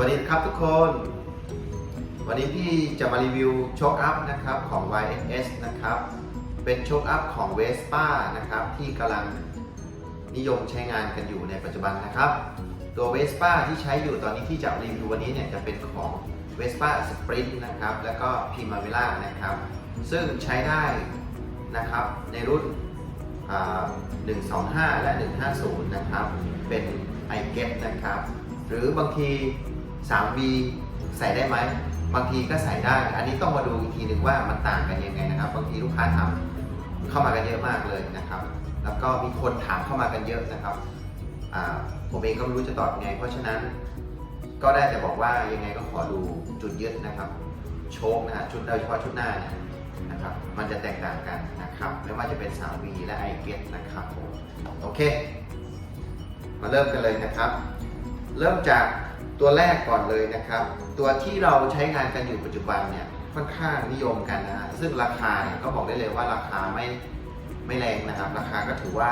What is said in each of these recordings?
วัสดีครับทุกคน วันนี้พี่จะมารีวิวโชคอัพนะครับของ YS นะครับ เป็นโชคอัพของ Vespa นะครับที่กำลังนิยมใช้งานกันอยู่ในปัจจุบันนะครับ ตัว Vespa ที่ใช้อยู่ตอนนี้ที่จะรีวิววันนี้เนี่ยจะเป็นของ Vespa Sprint นะครับแล้วก็ Primavera นะครับ ซึ่งใช้ได้นะครับในรุ่นอ่า125 และ 150 นะครับ เป็น i g e t นะครับ หรือบางที 3V ใส่ได้ไหมบางทีก็ใส่ได้ อันนี้ต้องมาดูอีกทีหนึ่งว่ามันต่างกันยังไงนะครับ บางทีลูกค้าทำเข้ามากันเยอะมากเลยนะครับ แล้วก็มีคนถามเข้ามากันเยอะนะครับผมเองก็ไม่รู้จะตอบยังไง เพราะฉะนั้นก็ได้แต่บอกว่ายังไงก็ขอดูจุดยึดนะครับ โชคนะฮะชุดโดยเฉพาะชุดหน้าเนี่ยนะครับ มันจะแตกต่างกันนะครับไม่ว่าจะเป็น 3V และ i g e t นะครับผมโอเค มาเริ่มกันเลยนะครับ เริ่มจาก ตัวแรกก่อนเลยนะครับ ตัวที่เราใช้งานกันอยู่ปัจจุบันเนี่ยค่อนข้างนิยมกันนะซึ่งราคาเนี่ยก็บอกได้เลยว่าราคาไม่ไม่แรงนะครับ ราคาก็ถือว่า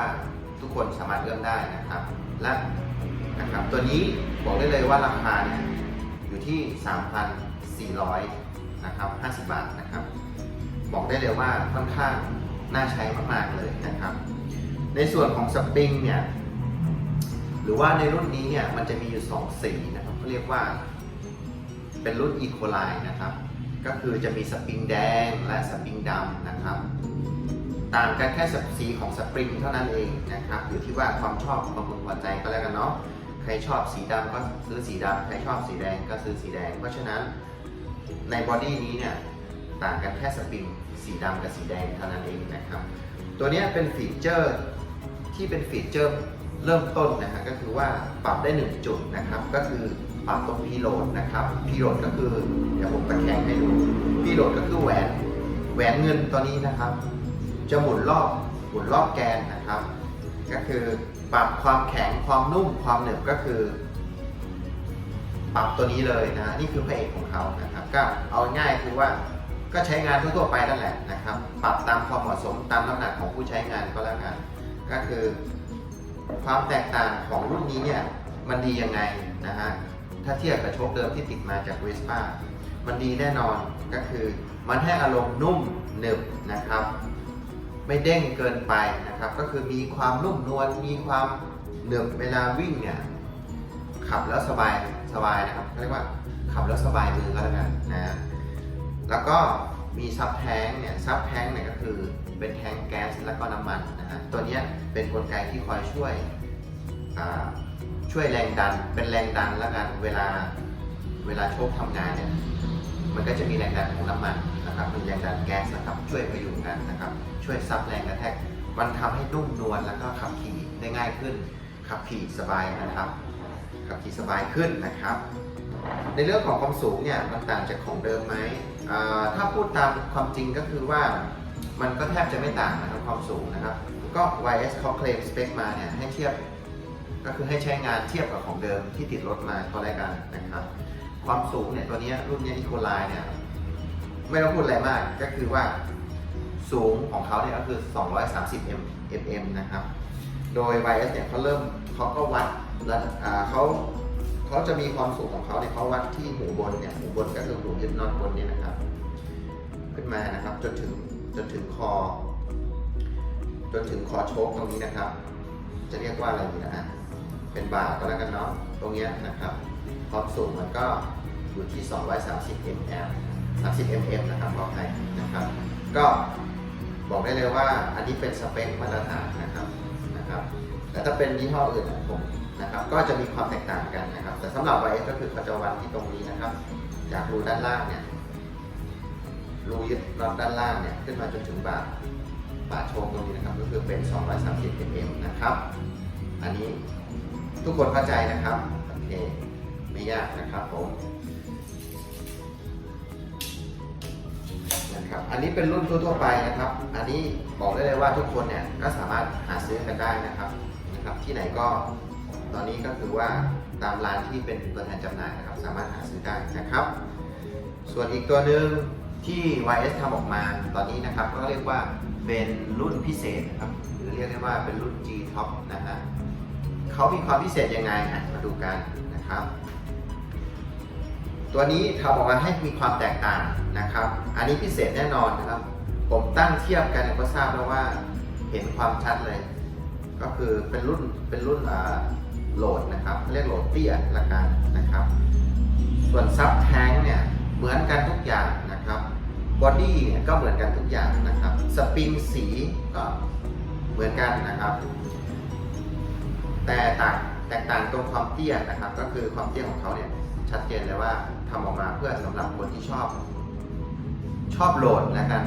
ทุกคนสามารถเลือกได้นะครับ และนะครับตัวนี้บอกได้เลยว่าราคาเนี่ยอยู่ที่ 3,400นะครับ50 บาทนะครับ บอกได้เลยว่าค่อนข้างน่าใช้มากๆเลยนะครับ ในส่วนของสปริงเนี่ยหรือว่าในรุ่นนี้เนี่ยมันจะมีอยู่ 2 สีนะ เรียกว่าเป็นรุ่น e c o l i นะครับ ก็คือจะมีสปริงแดงและสปริงดำนะครับ ต่างกันแค่สีของสปริงเท่านั้นเองนะครับ อยู่ที่ว่าความชอบของคนพอใจก็แล้วกันเนาะ ใครชอบสีดำก็ซื้อสีดำใครชอบสีแดงก็ซื้อสีแดง เพราะฉะนั้นในบอดี้นี้เนี่ยต่างกันแค่สปริงสีดำกับสีแดงเท่านั้นเองนะครับ ตัวนี้เป็นฟีเจอร์ที่เป็นฟีเจอร์เริ่มต้นนะฮะก็คือว่าปรับได้ 1 จุดนะครับ ก็คือ ปรับตรงพีโหลดนะครับพีโหลดก็คือเดี๋ยวผมตะแคงให้ดูพีโหลดก็คือแหวนแหวนเงินตัวนี้นะครับ จะหมุนรอบหมุนรอบแกนนะครับ ก็คือปรับความแข็งความนุ่มความหนึบก็คือ ปรับตัวนี้เลยนะนี่คือพระเอกของเขานะครับ ก็เอาง่ายคือว่าก็ใช้งานทั่วๆไปนั่นแหละนะครับ ปรับตามความเหมาะสมตามน้ำหนักของผู้ใช้งานก็แล้วกัน ก็คือความแตกต่างของรุ่นนี้เนี่ยมันดียังไงนะฮะ ถ้าเทียบกับโชคเดิมที่ติดมาจากเวสป้ามันดีแน่นอนก็คือ มันให้อารมณ์นุ่มหนึบนะครับ ไม่เด้งเกินไปนะครับ ก็คือมีความนุ่มนวลมีความหนึบเวลาวิ่งเนี่ยขับแล้วสบายสบายนะครับเรียกว่าขับแล้วสบายมือก็แล้วกันนะฮะแล้วก็มีซับแท้งเนี่ยซับแท้งเนี่ยก็คือเป็นแท้งแก๊สแล้วก็น้ำมันนะฮะตัวเนี้ยเป็นกลไกที่คอยช่วยอ่า ช่วยแรงดันเป็นแรงดันแล้วกันเวลาเวลาโชคทำงานเนี่ยมันก็จะมีแรงดันของน้ำมันนะครับมีแรงดันแก๊สนะครับ ช่วยพยุงกันนะครับ ช่วยซับแรงกระแทกมันทำให้นุ่มนวลแล้วก็ขับขี่ได้ง่ายขึ้น ขับขี่สบายนะครับขับขี่สบายขึ้นนะครับ ในเรื่องของความสูงเนี่ยมันต่างจากของเดิมไหมถ้าพูดตามความจริงก็คือว่ามันก็แทบจะไม่ต่างนะครับความสูงนะครับ ก็ YS เขาเคลมสเปคมาเนี่ยให้เทียบ ก็คือให้ใช้งานเทียบกับของเดิมที่ติดรถมาก็แล้วกันนะครับ ความสูงเนี่ยตัวนี้รุ่นนี้อีโคไลเนี่ยไม่ต้องพูดอะไรมากก็คือว่าสูงของเขาเนี่ยก็คือ 230 mm นะครับ โดย YS เนี่ยเขาเริ่มเขาก็วัดแล้วเขาเขาจะมีความสูงของเขาเนี่ยเขาวัดที่หูบนเนี่ยหูบนก็คือหูยึดน็อตบนเนี่ยนะครับ ขึ้นมานะครับจนถึงจนถึงคอ จนถึงคอโชคตรงนี้นะครับ จะเรียกว่าอะไรดีนะฮะ เป็นบาร์ก็แล้วกันเนาะตรงเนี้ยนะครับความสูงมันก็อยู่ที่ 230 mm 30 mm นะครับขออภัยนะครับ ก็บอกได้เลยว่าอันนี้เป็นสเปคมาตรฐานนะครับนะครับ แต่ถ้าเป็นยี่ห้ออื่นนะผมนะครับ ก็จะมีความแตกต่างกันนะครับ แต่สำหรับ YS ก็คือเขาจะวัดที่ตรงนี้นะครับ จากรูด้านล่างเนี่ยรูยึดน็อตด้านล่างเนี่ยขึ้นมาจนถึงบาร์บาร์โชคตรงนี้นะครับ ก็คือเป็น 230 mm นะครับ อันนี้ ทุกคนเข้าใจนะครับโอเคไม่ยากนะครับผมนะครับอันนี้เป็นรุ่นทั่วๆไปนะครับ อันนี้บอกได้เลยว่าทุกคนเนี่ยก็สามารถหาซื้อกันได้นะครับนะครับ ที่ไหนก็ตอนนี้ก็คือว่าตามร้านที่เป็นตัวแทนจำหน่ายนะครับ สามารถหาซื้อได้นะครับ ส่วนอีกตัวหนึ่งที่ YS ทำออกมาตอนนี้นะครับ ก็เรียกว่าเป็นรุ่นพิเศษนะครับหรือเรียกได้ว่าเป็นรุ่น G Top นะฮะ เขามีความพิเศษยังไงอะมาดูกันนะครับ ตัวนี้ทำออกมาให้มีความแตกต่างนะครับ อันนี้พิเศษแน่นอนนะครับ ผมตั้งเทียบกันก็ทราบแล้วว่าเห็นความชัดเลย ก็คือเป็นรุ่นเป็นรุ่นโหลดนะครับเรียกโหลดเตี้ยละกันนะครับ ส่วนซับแทงเนี่ยเหมือนกันทุกอย่างนะครับบอดี้เนี่ยก็เหมือนกันทุกอย่างนะครับ สปริงสีก็เหมือนกันนะครับ แต่ต่างแตกต่างตรงความเตี้ยนะครับ ก็คือความเตี้ยของเขาเนี่ยชัดเจนเลยว่าทำออกมาเพื่อสำหรับคนที่ชอบ ชอบโหลดแล้วกัน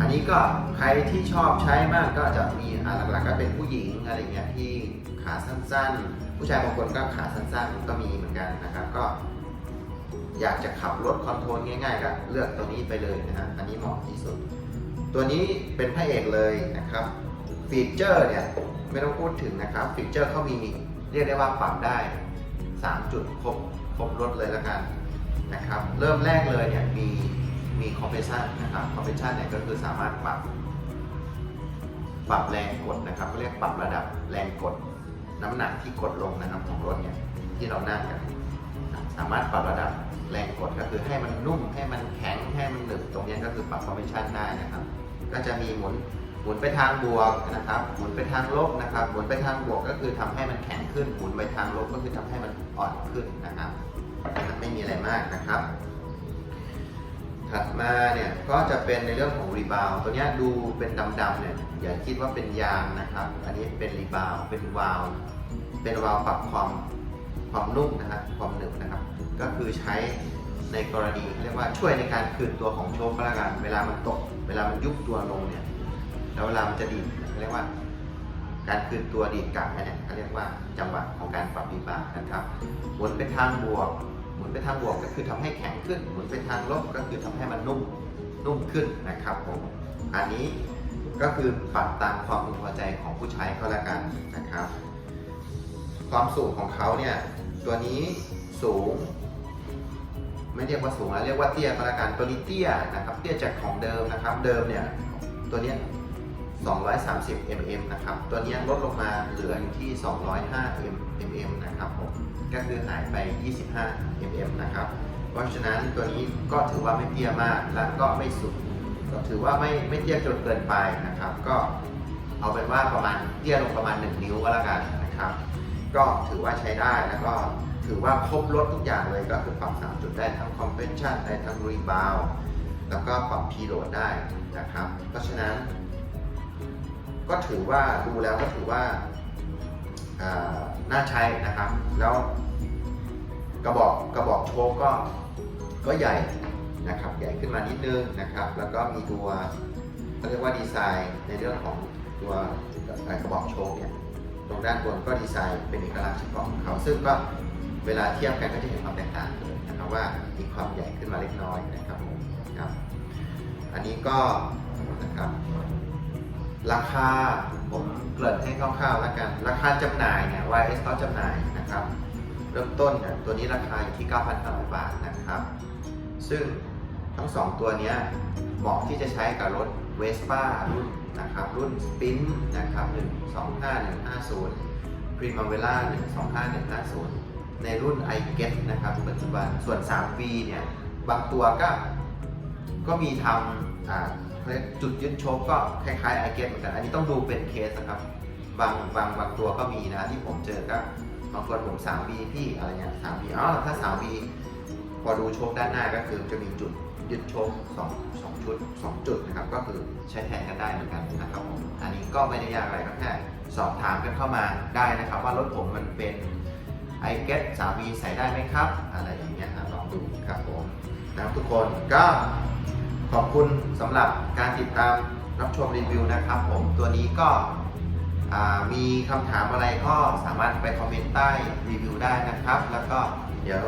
อันนี้ก็ใครที่ชอบใช้มากก็จะมีหลักๆก็เป็นผู้หญิงอะไรเงี้ยที่ขาสั้นๆ ผู้ชายบางคนก็ขาสั้นๆก็มีเหมือนกันนะครับ ก็ อยากจะขับรถคอนโทรลง่ายๆก็เลือกตัวนี้ไปเลยนะฮะอันนี้เหมาะที่สุด ตัวนี้เป็นพระเอกเลยนะครับ ฟีเจอร์เนี่ย ไม่ต้องพูดถึงนะครับฟีเจอร์เขามีเรียกได้ว่าปรับได้ 3 จุดครบครบรถเลยแล้วกันนะครับเริ่มแรกเลยเนี่ยมีมีคอมเพรสชันนะครับคอมเพรสชันเนี่ยก็คือสามารถปรับ ปรับแรงกดนะครับเขาเรียกปรับระดับแรงกดน้ำหนักที่กดลงนะครับของรถเนี่ยที่เรานั่งกัน สามารถปรับระดับแรงกดก็คือให้มันนุ่มให้มันแข็งให้มันหนึบตรงนี้ก็คือปรับคอมเพรสชันได้นะครับ ก็จะมีหมุน หมุนไปทางบวกนะครับ หมุนไปทางลบนะครับ หมุนไปทางบวกก็คือทำให้มันแข็งขึ้น หมุนไปทางลบก็คือทำให้มันอ่อนขึ้นนะครับ ไม่มีอะไรมากนะครับ ถัดมาเนี่ยก็จะเป็นในเรื่องของรีบาวตัวเนี้ยดูเป็นดำๆเนี่ยอย่าคิดว่าเป็นยางนะครับ อันนี้เป็นรีบาวเป็นวาล์วเป็นวาล์วปรับความความนุ่มนะครับความหนึบนะครับ ก็คือใช้ในกรณีเรียกว่าช่วยในการคืนตัวของโชคก็แล้วกัน เวลามันตก เวลามันยุบตัวลงเนี่ย แล้วเวลามันจะดีดเขาเรียกว่า การคืนตัวดีดกลับเนี่ยเขาเรียกว่าจังหวะของการปรับดีบาร์นะครับหมุนไปทางบวกหมุนไปทางบวกก็คือทำให้แข็งขึ้นหมุนไปทางลบก็คือทำให้มันนุ่มนุ่มขึ้นนะครับผมอันนี้ก็คือปรับตามความพึงพอใจของผู้ใช้ก็แล้วกันนะครับ ความสูงของเขาเนี่ยตัวนี้สูง ไม่เรียกว่าสูงแล้วเรียกว่าเตี้ยก็แล้วกันตัวนี้เตี้ยนะครับ เตี้ยจากของเดิมนะครับ เดิมเนี่ยตัวเนี้ย 230 mm นะครับ ตัวนี้ลดลงมาเหลืออยู่ที่ 205 mm นะครับผม ก็คือหายไป 25 mm นะครับ เพราะฉะนั้นตัวนี้ก็ถือว่าไม่เตี้ยมาก และก็ไม่สุดก็ถือว่าไม่ไม่เตี้ยจนเกินไปนะครับ ก็เอาเป็นว่าประมาณเตี้ยลงประมาณ 1 นิ้วก็แล้วกันนะครับ ก็ถือว่าใช้ได้ แล้วก็ถือว่าครบรถทุกอย่างเลยก็คือปรับ 3 จุดได้ทั้ง compression ได้ทั้ง rebound แล้วก็ปรับ preload ได้นะครับ เพราะฉะนั้น ก็ถือว่าดูแล้วก็ถือว่าน่าใช้นะครับ แล้วกระบอกกระบอกโชว์ก็ก็ใหญ่นะครับ ใหญ่ขึ้นมานิดนึงนะครับ แล้วก็มีตัวเขาเรียกว่าดีไซน์ในเรื่องของตัวกระบอกโชว์เนี่ยตรงด้านบนก็ดีไซน์เป็นเอกลักษณ์เฉพาะของเขาซึ่งก็เวลาเทียบกันก็จะเห็นความแตกต่างเลยนะครับว่ามีความใหญ่ขึ้นมาเล็กน้อยนะครับผมครับ อันนี้ก็นะครับ ราคาผมเกริ่นให้คร่าวๆแล้วกัน ราคาจำหน่ายเนี่ย YS เขาจำหน่ายนะครับ เริ่มต้นเนี่ยตัวนี้ราคาอยู่ที่ 9,500 บาทนะครับ ซึ่งทั้ง 2 ตัวเนี้ยเหมาะที่จะใช้กับรถ Vespa รุ่นนะครับ รุ่น Spin นะครับ 125150 Primavera 125150 ในรุ่น i g e t นะครับปัจจุบันส่วน3ปีเนี่ย บางตัวก็ก็มีทำ จุดยึดโชคก็คล้ายๆ i g e t เหมือนกันอันนี้ต้องดูเป็นเคสนะครับ บางบางบางตัวก็มีนะที่ผมเจอก็บางคนผม 3B พี่อะไรเงี้ย 3B อ๋อถ้า 3B พอดูโชคด้านหน้าก็คือจะมีจุดยึดโชคสองสองชุดสองจุดนะครับ ก็คือใช้แทนกันได้เหมือนกันนะครับผมอันนี้ก็ไม่ได้ยากอะไรก็แค่สอบถามกันเข้ามาได้นะครับ ว่ารถผมมันเป็น i g e t 3B ใส่ได้ไหมครับ อะไรอย่างเงี้ยลองดูครับผมนะทุกคนก็ ขอบคุณสำหรับการติดตามรับชมรีวิวนะครับผมตัวนี้ก็มีคำถามอะไรก็สามารถไปคอมเมนต์ใต้รีวิวได้นะครับ แล้วก็เดี๋ยว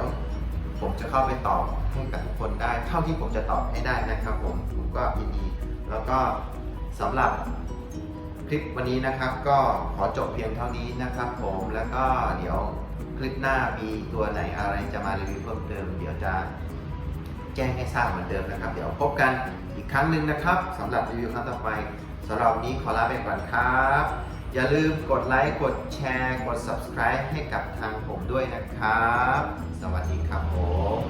ผมจะเข้าไปตอบให้กับทุกคนได้ เท่าที่ผมจะตอบให้ได้นะครับผมผมก็ยินดี แล้วก็สำหรับคลิปวันนี้นะครับ ก็ขอจบเพียงเท่านี้นะครับ ผมแล้วก็เดี๋ยวคลิปหน้ามีตัวไหนอะไรจะมารีวิวเพิ่มเติม เดี๋ยวจะ แจ้งให้ทราบเหมือนเดิมนะครับ เดี๋ยวพบกันอีกครั้งหนึ่งนะครับสำหรับรีวิวครั้งต่อไปสำหรับนี้ขอลาไปก่อนครับ อย่าลืมกดไลค์ กดแชร์ กด subscribe ให้กับทางผมด้วยนะครับ สวัสดีครับผม